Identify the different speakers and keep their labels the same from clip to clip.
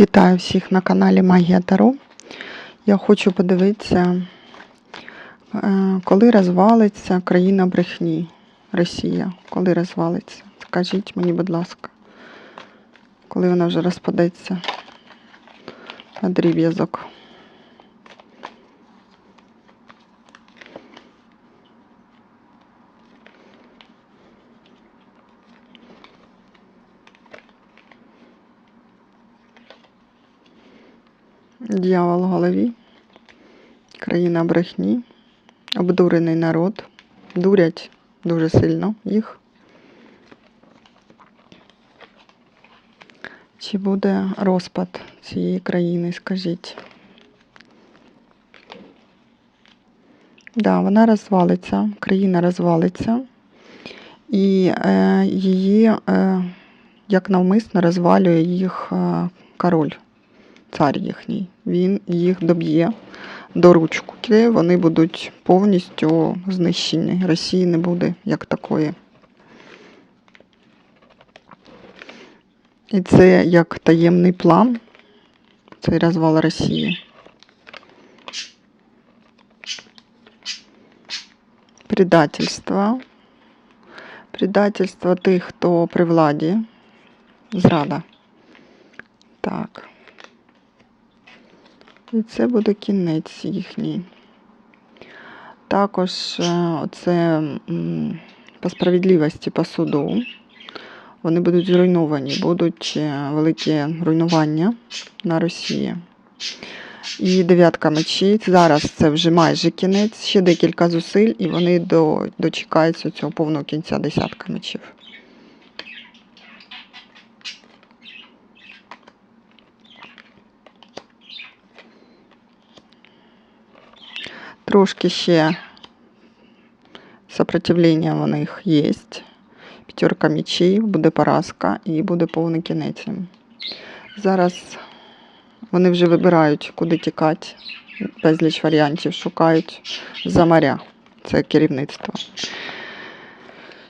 Speaker 1: Вітаю всіх на каналі Магія Таро. Я хочу подивитися, е, коли розвалиться країна брехні Росія. Коли розвалиться? Скажіть мені, будь ласка, коли вона вже розпадеться на дріб'язок. Дьявол в голові, країна брехні, обдурений народ, дурять дуже сильно їх. Чи буде розпад цієї країни, скажіть? Да, вона розвалиться, країна розвалиться, і е, її е, як навмисно розвалює їх е, король цар їхній. Він їх доб'є до ручки, вони будуть повністю знищені. Росії не буде як такої. І це як таємний план, цей розвал Росії. Предательство. Предательство тих, хто при владі. Зрада. Так. І це буде кінець їхній. Також е, оце м, по справедливості по суду. Вони будуть зруйновані, будуть е, великі руйнування на Росії. І дев'ятка мечей. Зараз це вже майже кінець, ще декілька зусиль, і вони дочекаються цього повного кінця десятка мечів. Трошки ще сопротивлення в них є. П'ятерка мечей, буде поразка і буде повний кінець. Зараз вони вже вибирають, куди тікати. Безліч варіантів шукають за моря. Це керівництво.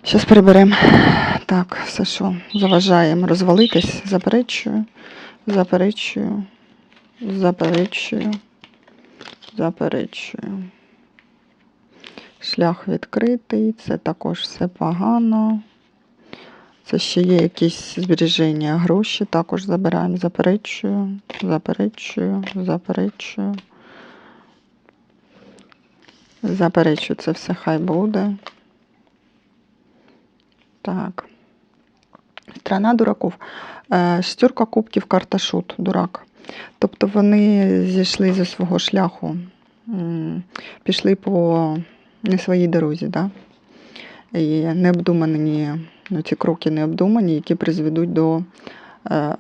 Speaker 1: Зараз переберемо. Так, все що заважаємо розвалитись, заперечую, заперечую, заперечую, заперечую. Шлях відкритий, це також все погано. Це ще є якісь збереження, гроші, також забираємо, заперечую, заперечую, заперечую. Заперечую, це все хай буде. Так. Страна дураків. Е, Шестерка кубків, карта шут, дурак. Тобто вони зійшли зі свого шляху, пішли по не своїй дорозі, да? і необдумані, ну, ці кроки необдумані, які призведуть до е,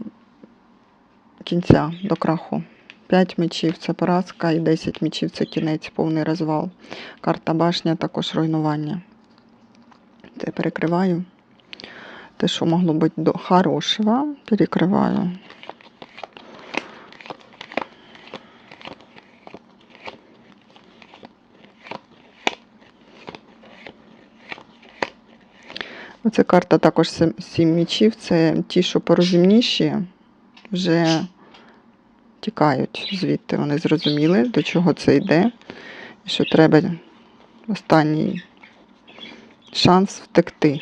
Speaker 1: кінця, до краху. 5 мечів це поразка, і 10 мечів це кінець, повний розвал. Карта башня також руйнування. Це перекриваю. Те, що могло бути до хорошого, перекриваю. Оця карта також сім мічів. Це ті, що порозумніші, вже тікають звідти. Вони зрозуміли, до чого це йде, і що треба останній шанс втекти.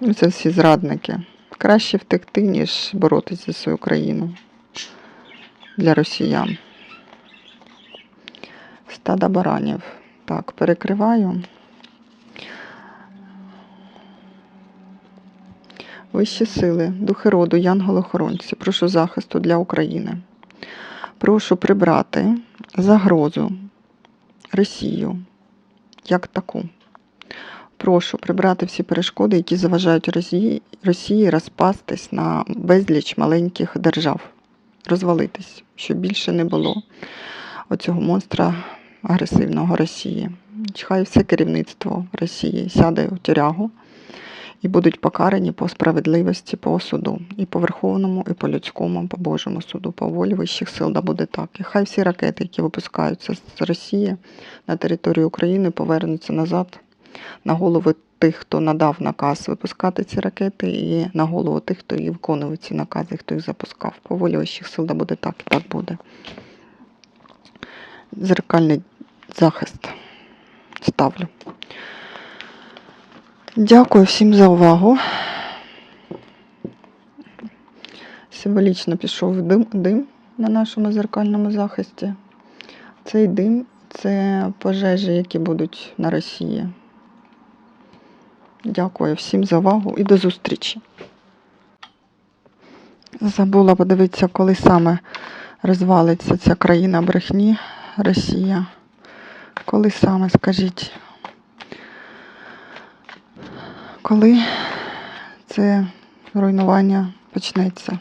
Speaker 1: Ну, Це всі зрадники. Краще втекти, ніж боротися за свою країну для росіян. Стада баранів. Так, перекриваю. Вищі сили, духи роду, янголи-охоронці, прошу захисту для України. Прошу прибрати загрозу Росію як таку. Прошу прибрати всі перешкоди, які заважають Росії, Росії розпастись на безліч маленьких держав, розвалитись, щоб більше не було оцього монстра агресивного Росії. Хай все керівництво Росії сяде у тюрягу і будуть покарані по справедливості, по суду, і по Верховному, і по людському, по Божому суду, по волі вищих сил, да буде так. І хай всі ракети, які випускаються з Росії на територію України, повернуться назад на голови тих, хто надав наказ випускати ці ракети, і на голову тих, хто і виконував ці накази, хто їх запускав. По волі вищих сил да буде так і так буде. Зеркальний захист ставлю. Дякую всім за увагу. Символічно пішов дим, дим на нашому зеркальному захисті. Цей дим це пожежі, які будуть на Росії. Дякую всім за увагу і до зустрічі. Забула подивитися, коли саме розвалиться ця країна брехні Росія. Коли саме, скажіть, коли це руйнування почнеться?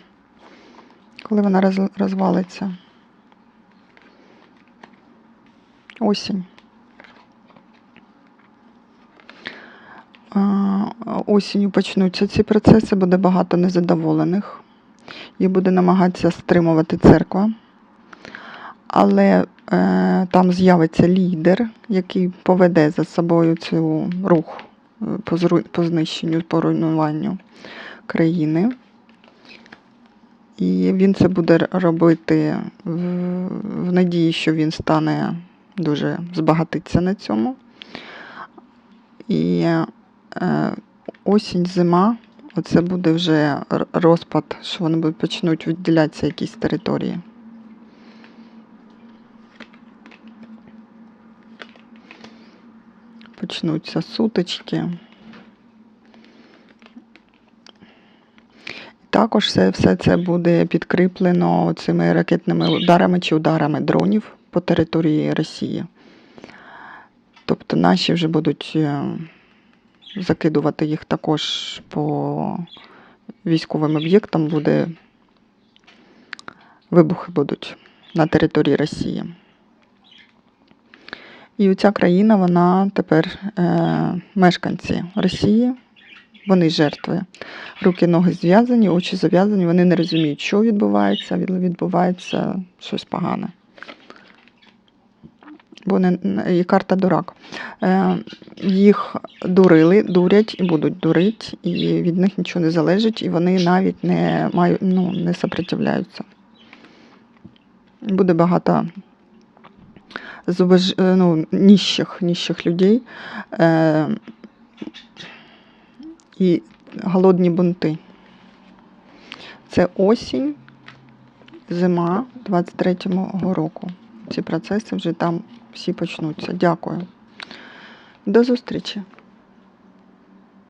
Speaker 1: Коли вона розвалиться? Осінь. Осінню почнуться ці процеси, буде багато незадоволених. Їх буде намагатися стримувати церква. Але е, там з'явиться лідер, який поведе за собою цю рух по, знищенню, по руйнуванню країни. І він це буде робити в, в надії, що він стане дуже збагатиться на цьому. І е, осінь, зима, оце буде вже розпад, що вони почнуть відділятися якісь території. Почнуться сутички. Також все, все це буде підкріплено цими ракетними ударами чи ударами дронів по території Росії. Тобто наші вже будуть е, закидувати їх також по військовим об'єктам, буде вибухи будуть на території Росії. І оця країна, вона тепер е, мешканці Росії, вони жертви. Руки, ноги зв'язані, очі зав'язані, вони не розуміють, що відбувається, від- відбувається щось погане. Бо не- і карта дурак. Е, їх дурили, дурять і будуть дурити, і від них нічого не залежить, і вони навіть не мають, ну, не сопротивляються. Буде багато зубож, е, ну, ніщих, ніщих людей е, і голодні бунти. Це осінь, зима 23-го року. Ці процеси вже там всі почнуться. Дякую. До зустрічі!